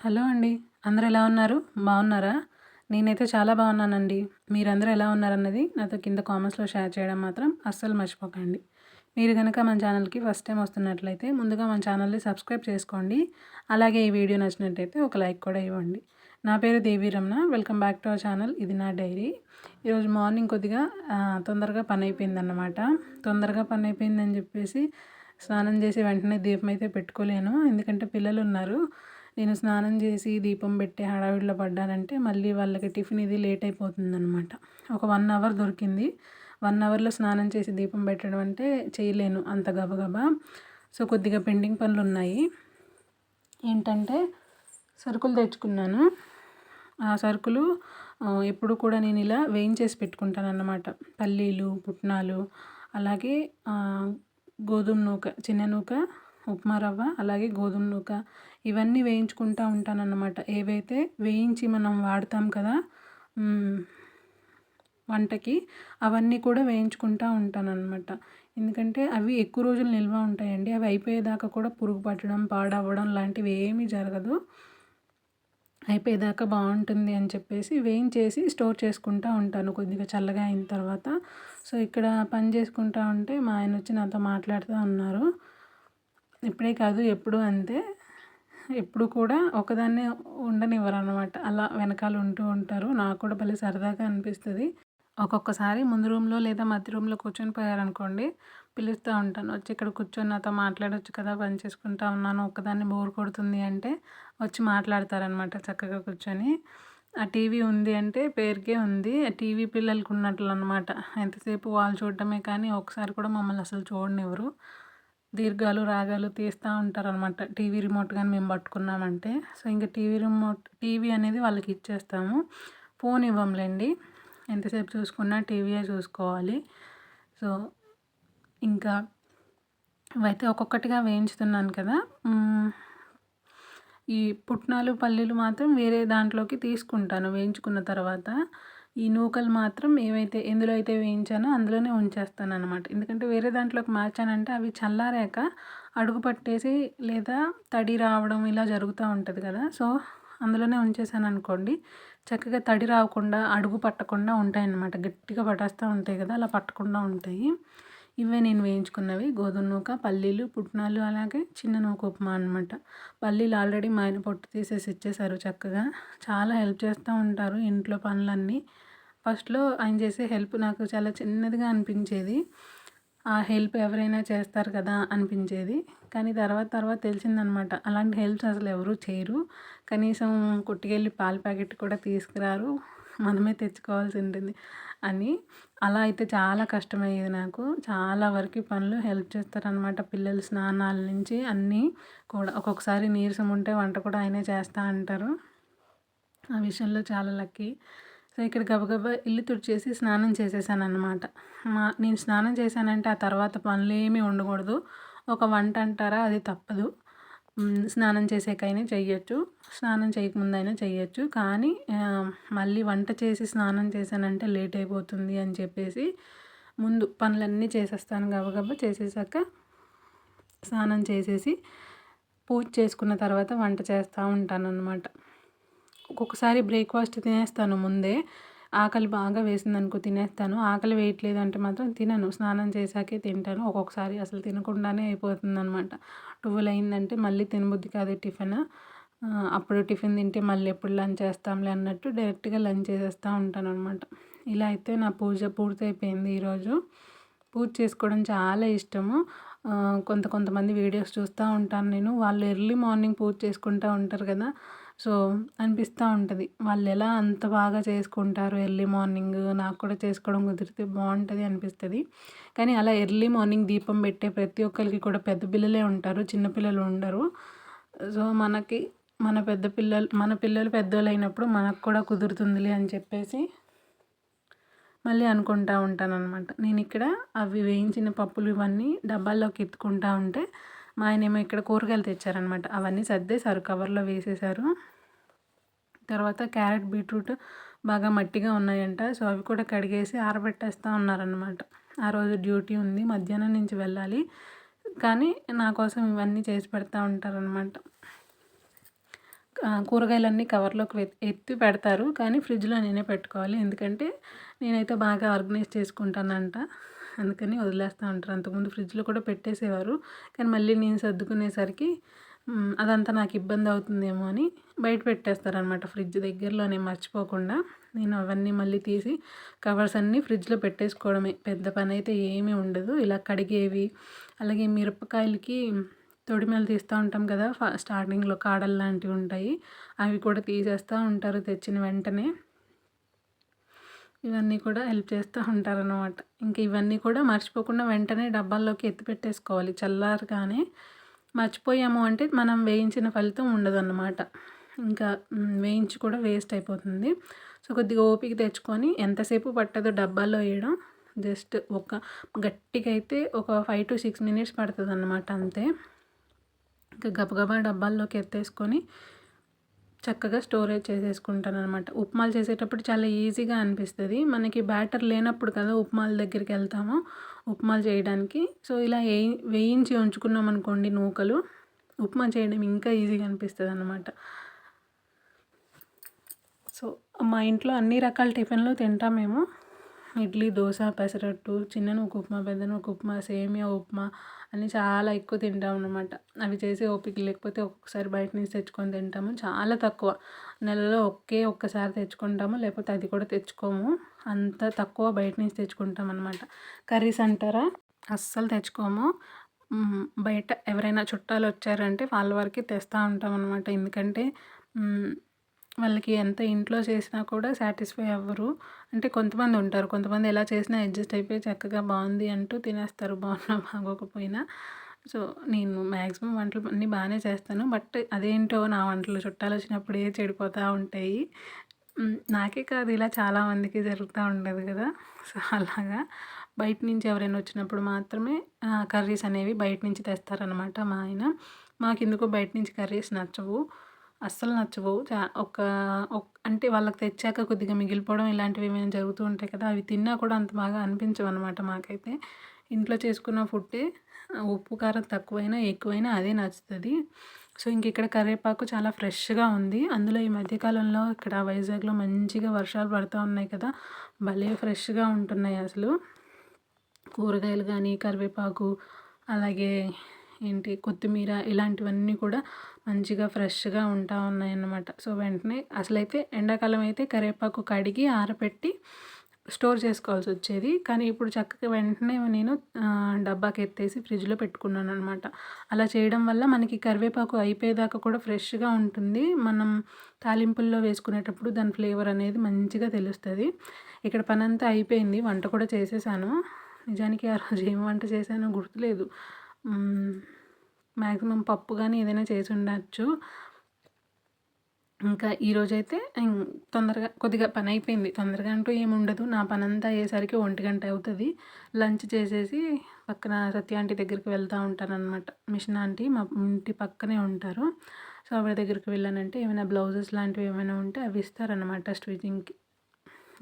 Hello అండి. అందరు ఎలా ఉన్నారు? బాగున్నారా? నేనైతే చాలా బాగున్నానండి. మీరందరూ ఎలా ఉన్నారన్నది నాతో కింద కామెంట్స్లో షేర్ చేయడం మాత్రం అస్సలు మర్చిపోకండి. మీరు కనుక మన ఛానల్కి ఫస్ట్ టైం వస్తున్నట్లయితే ముందుగా మన ఛానల్ని సబ్స్క్రైబ్ చేసుకోండి. అలాగే ఈ వీడియో నచ్చినట్టయితే ఒక లైక్ కూడా ఇవ్వండి. నా పేరు Devi Ramana. Welcome back to our channel. ఇది నా డైరీ. ఈరోజు మార్నింగ్ కొద్దిగా తొందరగా పని అయిపోయిందన్నమాట తొందరగా పని అయిపోయిందని చెప్పేసి స్నానం చేసి వెంటనే దీపం అయితే పెట్టుకోలేను. ఎందుకంటే పిల్లలు ఉన్నారు నేను స్నానం చేసి దీపం పెట్టి హడావిడిలో పడ్డానంటే మళ్ళీ వాళ్ళకి టిఫిన్ ఇది లేట్ అయిపోతుందనమాట ఒక వన్ అవర్ దొరికింది. వన్ అవర్లో స్నానం చేసి దీపం పెట్టడం అంటే చేయలేను. అంత గబగబా. సో కొద్దిగా పెండింగ్ పనులు ఉన్నాయి. ఏంటంటే సరుకులు తెచ్చుకున్నాను. ఆ సరుకులు ఎప్పుడు కూడా నేను ఇలా వేయించేసి పెట్టుకుంటాను అన్నమాట పల్లీలు పుట్నాలు అలాగే గోధుమ నూక చిన్న నూక ఉప్మా రవ్వ అలాగే గోధుమ నూక ఇవన్నీ వేయించుకుంటూ ఉంటానన్నమాట. ఏవైతే వేయించి మనం వాడతాం కదా వంటకి అవన్నీ కూడా వేయించుకుంటూ ఉంటానన్నమాట. ఎందుకంటే అవి ఎక్కువ రోజులు నిల్వ ఉంటాయండి. అవి అయిపోయేదాకా కూడా పురుగు పట్టడం పాడవ్వడం లాంటివి ఏమీ జరగదు. అయిపోయేదాకా బాగుంటుంది అని చెప్పేసి వేయించేసి స్టోర్ చేసుకుంటూ ఉంటాను కొద్దిగా చల్లగా అయిన తర్వాత. సో ఇక్కడ పని చేసుకుంటూ ఉంటే మా ఆయన వచ్చి నాతో మాట్లాడుతూ ఉన్నారు. ఇప్పుడే కాదు ఎప్పుడు అంతే ఎప్పుడు కూడా ఒకదాన్నే ఉండనివ్వరు అనమాట అలా వెనకాల ఉంటూ ఉంటారు. నాకు కూడా భలే సరదాగా అనిపిస్తుంది. ఒక్కొక్కసారి ముందు రూమ్లో లేదా మధ్య రూమ్లో కూర్చొని పోయారనుకోండి పిలుస్తూ ఉంటాను. వచ్చి ఇక్కడ కూర్చొని నాతో మాట్లాడొచ్చు కదా పని చేసుకుంటా ఉన్నాను ఒక్కదాన్ని బోర్ కొడుతుంది అంటే వచ్చి మాట్లాడతారనమాట చక్కగా కూర్చొని. ఆ టీవీ ఉంది అంటే పేరుకే ఉంది. ఆ టీవీ పిల్లలకు ఉన్నట్లు అనమాట ఎంతసేపు వాళ్ళు చూడటమే కానీ ఒకసారి కూడా మమ్మల్ని అసలు చూడనివ్వరు. దీర్ఘాలు రాగాలు తీస్తూ ఉంటారనమాట టీవీ రిమోట్ కానీ మేము పట్టుకున్నామంటే. సో ఇంకా టీవీ రిమోట్ టీవీ అనేది వాళ్ళకి ఇచ్చేస్తాము. ఫోన్ ఇవ్వంలేండి. ఎంతసేపు చూసుకున్నా టీవీయే చూసుకోవాలి. సో ఇంకా ఇవైతే ఒక్కొక్కటిగా వేయించుతున్నాను కదా. ఈ పుట్నాలు పల్లీలు మాత్రం వేరే దాంట్లోకి తీసుకుంటాను వేయించుకున్న తర్వాత. ఈ నూకలు మాత్రం ఏవైతే ఎందులో అయితే వేయించానో అందులోనే ఉంచేస్తాను అనమాట ఎందుకంటే వేరే దాంట్లోకి మార్చానంటే అవి చల్లారాక అడుగు పట్టేసి లేదా తడి రావడం ఇలా జరుగుతూ ఉంటుంది కదా. సో అందులోనే ఉంచేసాను అనుకోండి చక్కగా తడి రాకుండా అడుగు పట్టకుండా ఉంటాయి అన్నమాట గట్టిగా పట్టేస్తూ ఉంటాయి కదా అలా పట్టకుండా ఉంటాయి. ఇవే నేను వేయించుకున్నవి. గోధుమ నూక పల్లీలు పుట్నాలు అలాగే చిన్న నూక ఉప్మా అనమాట పల్లీలు ఆల్రెడీ మా ఆయన పొట్టు తీసేసి ఇచ్చేసారు చక్కగా. చాలా హెల్ప్ చేస్తూ ఉంటారు ఇంట్లో పనులన్నీ. ఫస్ట్లో ఆయన చేసే హెల్ప్ నాకు చాలా చిన్నదిగా అనిపించేది. ఆ హెల్ప్ ఎవరైనా చేస్తారు కదా అనిపించేది. కానీ తర్వాత తర్వాత తెలిసిందనమాట. అలాంటి హెల్ప్స్ అసలు ఎవరు చేయరు. కనీసం కొట్టుకెళ్ళి పాల ప్యాకెట్ కూడా తీసుకురారు. మనమే తెచ్చుకోవాల్సి ఉంటుంది అని. అలా అయితే చాలా కష్టమయ్యేది నాకు. చాలా వరకు పనులు హెల్ప్ చేస్తారనమాట పిల్లలు స్నానాల నుంచి అన్నీ కూడా. ఒక్కొక్కసారి నీరసం ఉంటే వంట కూడా ఆయనే చేస్తూ అంటారు. ఆ విషయంలో చాలా లక్కీ. సో ఇక్కడ గబగబా ఇల్లు తుడిచేసి స్నానం చేసేసాను అనమాట మా నేను స్నానం చేశానంటే ఆ తర్వాత పనులు ఏమీ ఉండకూడదు. ఒక వంట అంటారా అది తప్పదు. స్నానం చేసేకైనా చెయ్యొచ్చు. స్నానం చేయకముందైనా చెయ్యొచ్చు. కానీ మళ్ళీ వంట చేసి స్నానం చేశానంటే లేట్ అయిపోతుంది అని చెప్పేసి ముందు పనులన్నీ చేసేస్తాను గబగబా. చేసేసాక స్నానం చేసేసి పూజ చేసుకున్న తర్వాత వంట చేస్తూ ఉంటాను అనమాట ఒక్కొక్కసారి బ్రేక్ఫాస్ట్ తినేస్తాను ముందే. ఆకలి బాగా వేసిందనుకో తినేస్తాను. ఆకలి వేయట్లేదు అంటే మాత్రం తినను. స్నానం చేశాకే తింటాను. ఒక్కొక్కసారి అసలు తినకుండానే అయిపోతుంది అనమాట ట్వెల్వ్ అయిందంటే మళ్ళీ తినబుద్ధి కాదు టిఫిన్. అప్పుడు టిఫిన్ తింటే మళ్ళీ ఎప్పుడు లంచ్ చేస్తాంలే అన్నట్టు డైరెక్ట్గా లంచ్ చేసేస్తూ ఉంటాను అనమాట ఇలా అయితే నా పూజ పూర్తయిపోయింది ఈరోజు. పూజ చేసుకోవడం చాలా ఇష్టము. కొంత కొంతమంది వీడియోస్ చూస్తూ ఉంటాను నేను. వాళ్ళు ఎర్లీ మార్నింగ్ పూజ చేసుకుంటూ ఉంటారు కదా. సో అనిపిస్తూ ఉంటుంది. వాళ్ళు ఎలా అంత బాగా చేసుకుంటారు ఎర్లీ మార్నింగ్ నాకు కూడా చేసుకోవడం కుదిరితే బాగుంటుంది అనిపిస్తుంది. కానీ అలా ఎర్లీ మార్నింగ్ దీపం పెట్టే ప్రతి ఒక్కరికి కూడా పెద్ద పిల్లలే ఉంటారు చిన్నపిల్లలు ఉండరు. సో మనకి మన పెద్ద పిల్లలు మన పిల్లలు పెద్దోళ్ళు అయినప్పుడు మనకు కూడా కుదురుతుందిలే అని చెప్పేసి మళ్ళీ అనుకుంటా ఉంటాను అనమాట నేను ఇక్కడ అవి వేయించిన పప్పులు ఇవన్నీ డబ్బాల్లోకి ఎత్తుకుంటా ఉంటే మా ఆయన ఏమో ఇక్కడ కూరగాయలు తెచ్చారనమాట అవన్నీ సర్దేశారు కవర్లో వేసేసారు తర్వాత క్యారెట్ బీట్రూట్ బాగా మట్టిగా ఉన్నాయంట. సో అవి కూడా కడిగేసి ఆరబెట్టేస్తూ ఉన్నారనమాట ఆ రోజు డ్యూటీ ఉంది మధ్యాహ్నం నుంచి వెళ్ళాలి. కానీ నా కోసం ఇవన్నీ చేసి పెడతా ఉంటారనమాట కూరగాయలన్నీ కవర్లోకి ఎత్తి పెడతారు. కానీ ఫ్రిడ్జ్లో నేనే పెట్టుకోవాలి. ఎందుకంటే నేనైతే బాగా ఆర్గనైజ్ చేసుకుంటానంట. అందుకని వదిలేస్తూ ఉంటారు. అంతకుముందు ఫ్రిడ్జ్లో కూడా పెట్టేసేవారు. కానీ మళ్ళీ నేను సర్దుకునేసరికి అదంతా నాకు ఇబ్బంది అవుతుందేమో అని బయట పెట్టేస్తారనమాట ఫ్రిడ్జ్ దగ్గరలోనే మర్చిపోకుండా. నేను అవన్నీ మళ్ళీ తీసి కవర్స్ అన్నీ ఫ్రిడ్జ్లో పెట్టేసుకోవడమే. పెద్ద పని అయితే ఏమీ ఉండదు. ఇలా కడిగేవి అలాగే మిరపకాయలకి తొడిమెలు తీస్తూ ఉంటాం కదా స్టార్టింగ్లో కాడలు లాంటివి ఉంటాయి. అవి కూడా తీసేస్తూ ఉంటారు తెచ్చిన వెంటనే. ఇవన్నీ కూడా హెల్ప్ చేస్తూ ఉంటారనమాట ఇంకా ఇవన్నీ కూడా మర్చిపోకుండా వెంటనే డబ్బాల్లోకి ఎత్తి పెట్టేసుకోవాలి. చల్లారగానే మర్చిపోయాము అంటే మనం వేయించిన ఫలితం ఉండదన్నమాట. ఇంకా వేయించి కూడా వేస్ట్ అయిపోతుంది. సో కొద్దిగా ఓపిక తెచ్చుకొని ఎంతసేపు పట్టదో డబ్బాలో వేయడం. జస్ట్ ఒక గట్టిగా అయితే ఒక ఫైవ్ టు సిక్స్ మినిట్స్ పడుతుంది అన్నమాట అంతే. ఇంకా గబగబా డబ్బాల్లోకి ఎత్తేసుకొని చక్కగా స్టోరేజ్ చేసేసుకుంటాను అనమాట ఉప్మాలు చేసేటప్పుడు చాలా ఈజీగా అనిపిస్తుంది. మనకి బ్యాటర్ లేనప్పుడు కదా ఉప్మాల దగ్గరికి వెళ్తాము ఉప్మాలు చేయడానికి. సో ఇలా వేయి వేయించి ఉంచుకున్నాం అనుకోండి నూకలు ఉప్మా చేయడం ఇంకా ఈజీగా అనిపిస్తుంది అనమాట సో మా ఇంట్లో అన్ని రకాల టిఫిన్లు తింటాం మేము. ఇడ్లీ దోశ పెసరట్టు చిన్న ఉప్మా పెద్ద ఉప్మా సేమియా ఉప్మా అని చాలా ఎక్కువ తింటాం అనమాట అవి చేసే ఓపిక లేకపోతే ఒక్కొక్కసారి బయట నుంచి తెచ్చుకొని తింటాము. చాలా తక్కువ. నెలలో ఒకే ఒక్కసారి తెచ్చుకుంటాము. లేకపోతే అది కూడా తెచ్చుకోము. అంత తక్కువ బయట నుంచి తెచ్చుకుంటాం అనమాట కర్రీస్ అంటారా? అస్సలు తెచ్చుకోము. బయట ఎవరైనా చుట్టాలు వచ్చారంటే వాళ్ళ వరకు తెస్తూ ఉంటాం అనమాట ఎందుకంటే వాళ్ళకి ఎంత ఇంట్లో చేసినా కూడా సాటిస్ఫై అవ్వరు. అంటే కొంతమంది ఉంటారు. కొంతమంది ఎలా చేసినా అడ్జస్ట్ అయిపోయి చక్కగా బాగుంది అంటూ తినేస్తారు. బాగున్నా బాగోకపోయినా. సో నేను మ్యాక్సిమం వంటలు అన్నీ బాగానే చేస్తాను. బట్ అదేంటో నా వంటలు చుట్టాలు వచ్చినప్పుడే చెడిపోతూ ఉంటాయి. నాకే కాదు ఇలా చాలామందికి జరుగుతూ ఉండదు కదా. సో అలాగా. బయట నుంచి ఎవరైనా వచ్చినప్పుడు మాత్రమే కర్రీస్ అనేవి బయట నుంచి తెస్తారనమాట మా ఆయన. మాకు ఎందుకు బయట నుంచి కర్రీస్ నచ్చవు. అస్సలు నచ్చవు. చా ఒక అంటే వాళ్ళకి తెచ్చాక కొద్దిగా మిగిలిపోవడం ఇలాంటివి ఏమైనా జరుగుతూ ఉంటాయి కదా అవి తిన్నా కూడా అంత బాగా అనిపించవు అనమాట మాకైతే. ఇంట్లో చేసుకున్న ఫుడ్డే ఉప్పు కారం తక్కువైనా ఎక్కువైనా అదే నచ్చుతుంది. సో ఇంక ఇక్కడ కరివేపాకు చాలా ఫ్రెష్గా ఉంది. అందులో ఈ మధ్యకాలంలో ఇక్కడ వైజాగ్లో మంచిగా వర్షాలు పడుతూ ఉన్నాయి కదా భలే ఫ్రెష్గా ఉంటున్నాయి అసలు. కూరగాయలు కానీ కరివేపాకు అలాగే ఏంటి కొత్తిమీర ఇలాంటివన్నీ కూడా మంచిగా ఫ్రెష్గా ఉంటా ఉన్నాయన్నమాట. సో వెంటనే అసలైతే ఎండాకాలం అయితే కరివేపాకు కడిగి ఆరబెట్టి స్టోర్ చేసుకోవాల్సి వచ్చేది. కానీ ఇప్పుడు చక్కగా వెంటనే నేను డబ్బాకి ఎత్తేసి ఫ్రిడ్జ్లో పెట్టుకున్నాను అనమాట అలా చేయడం వల్ల మనకి కరివేపాకు అయిపోయేదాకా కూడా ఫ్రెష్గా ఉంటుంది. మనం తాలింపుల్లో వేసుకునేటప్పుడు దాని ఫ్లేవర్ అనేది మంచిగా తెలుస్తుంది. ఇక్కడ పని అంతా అయిపోయింది. వంట కూడా చేసేసాను. నిజానికి ఆ రోజు ఏం వంట చేశానో గుర్తులేదు. మ్యాక్సిమం పప్పు కానీ ఏదైనా చేసి ఉండచ్చు. ఇంకా ఈరోజైతే తొందరగా కొద్దిగా పని అయిపోయింది. తొందరగా అంటూ ఏమి ఉండదు. నా పని అంతా అయ్యేసరికి ఒంటి గంట అవుతుంది. లంచ్ చేసేసి పక్కన సత్య ఆంటీ దగ్గరికి వెళ్తూ ఉంటాను అనమాట మిషన్ ఆంటీ మా ఇంటి పక్కనే ఉంటారు. సో ఆవిడ దగ్గరికి వెళ్ళానంటే ఏమైనా బ్లౌజెస్ లాంటివి ఏమైనా ఉంటే అవి ఇస్తారనమాట స్టిచ్చింగ్కి.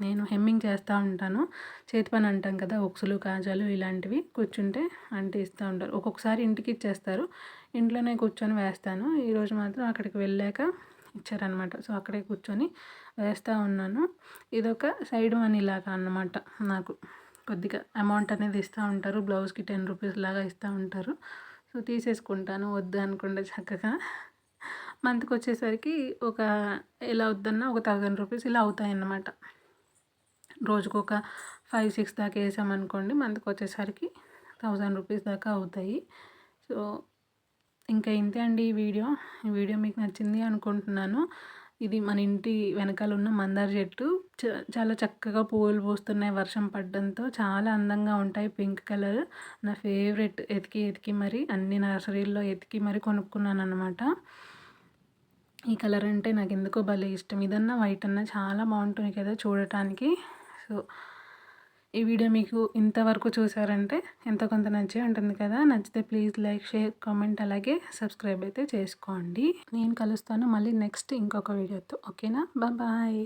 నేను హెమ్మింగ్ చేస్తూ ఉంటాను. చేతి పని అంటాం కదా ఒక్సులు కాజాలు ఇలాంటివి కూర్చుంటే అంటే ఇస్తూ ఉంటారు. ఒక్కొక్కసారి ఇంటికి ఇచ్చేస్తారు. ఇంట్లోనే కూర్చొని వేస్తాను. ఈరోజు మాత్రం అక్కడికి వెళ్ళాక ఇచ్చారనమాట సో అక్కడే కూర్చొని వేస్తూ ఉన్నాను. ఇదొక సైడ్ మనీ లాగా అన్నమాట నాకు. కొద్దిగా అమౌంట్ అనేది ఇస్తూ ఉంటారు. బ్లౌజ్కి టెన్ రూపీస్ లాగా ఇస్తూ ఉంటారు. సో తీసేసుకుంటాను. వద్దు అనుకుంటే చక్కగా. మంత్కి వచ్చేసరికి ఒక ఎలా వద్దన్నా ఒక థౌజండ్ రూపీస్ ఇలా అవుతాయి అన్నమాట రోజుకు ఒక ఫైవ్ సిక్స్ దాకా వేసామనుకోండి మంత్కి వచ్చేసరికి థౌజండ్ రూపీస్ దాకా అవుతాయి. సో ఇంకా ఇంతే అండి ఈ వీడియో. ఈ వీడియో మీకు నచ్చింది అనుకుంటున్నాను. ఇది మన ఇంటి వెనకాల ఉన్న మందార చెట్టు. చాలా చక్కగా పువ్వులు పూస్తున్నాయి. వర్షం పడడంతో చాలా అందంగా ఉంటాయి. Pink colour. నా ఫేవరెట్. ఎతికి ఎతికి మరి అన్ని నర్సరీల్లో ఎతికి మరి కొనుక్కున్నాను అనమాట ఈ కలర్ అంటే నాకు ఎందుకో భలే ఇష్టం. ఇదన్నా వైట్ అన్నా చాలా బాగుంటుంది కదా చూడటానికి. సో ఈ వీడియో మీకు ఇంతవరకు చూసారంటే ఎంత కొంత నచ్చే ఉంటుంది కదా నచ్చితే ప్లీజ్ లైక్ షేర్ కామెంట్ అలాగే సబ్స్క్రైబ్ అయితే చేసుకోండి. నేను కలుస్తాను మళ్ళీ నెక్స్ట్ ఇంకొక వీడియోతో. ఓకేనా బాయ్